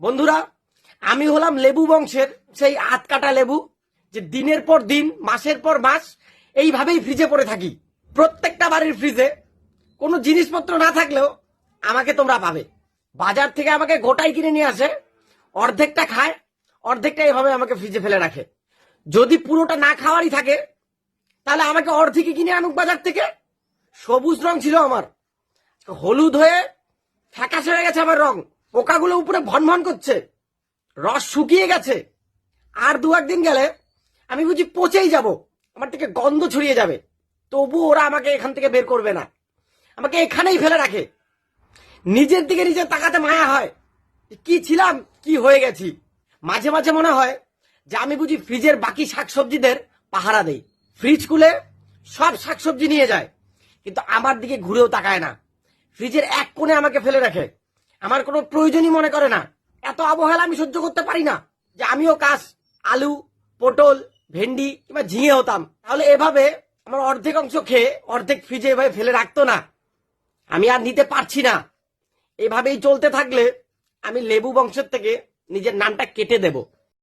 বন্ধুরা, আমি হলাম লেবু বংশের সেই আত কাটা লেবু যে দিনের পর দিন, মাসের পর মাস এইভাবেই ফ্রিজে পড়ে থাকি। প্রত্যেকটা বাড়ির ফ্রিজে কোনো জিনিসপত্র না থাকলেও আমাকে তোমরা পাবে। বাজার থেকে আমাকে গোটাই কিনে নিয়ে আসে, অর্ধেকটা খায়, অর্ধেকটা এভাবে আমাকে ফ্রিজে ফেলে রাখে। যদি পুরোটা না খাওয়ারই থাকে, তাহলে আমাকে অর্ধেকই কিনে আনুক বাজার থেকে। সবুজ রং ছিল আমার। হলুদ হয়ে ফ্যাকাশে হয়ে গেছে আমার রং। পোকাগুলো উপরে ভন ভন করছে। রস শুকিয়ে গেছে। আর দু একদিন গেলে আমি বুঝি পচেই যাব। আমার থেকে গন্ধ ছড়িয়ে যাবে। তবু ওরা আমাকে এখান থেকে বের করবে না। আমাকে এখানেই ফেলে রাখে। নিজের দিকে নিজে তাকাতে মায়া হয়। কি ছিলাম, কি হয়ে গেছি? মাঝে মাঝে মনে হয় যে আমি বুঝি ফ্রিজের বাকি শাকসবজিদের পাহারা দেই। ফ্রিজ খুলে সব শাকসবজি নিয়ে যায়। কিন্তু আমার দিকে ঘুরেও তাকায় না। ফ্রিজের এক কোণে আমাকে ফেলে রাখে। আমার কোনো প্রয়োজনই মনে করে না। এত অবহেলা আমি সহ্য করতে পারি না যে আমিও কাজ আলু, পটল, ভেন্ডি কিংবা ঝিঙে হতাম। তাহলে এভাবে আমার অর্ধেক অংশ খেয়ে অর্ধেক ফ্রিজে এভাবে ফেলে রাখতো না। আমি আর নিতে পারছি না। এভাবেই চলতে থাকলে আমি লেবু বংশের থেকে নিজের নামটা কেটে দেব।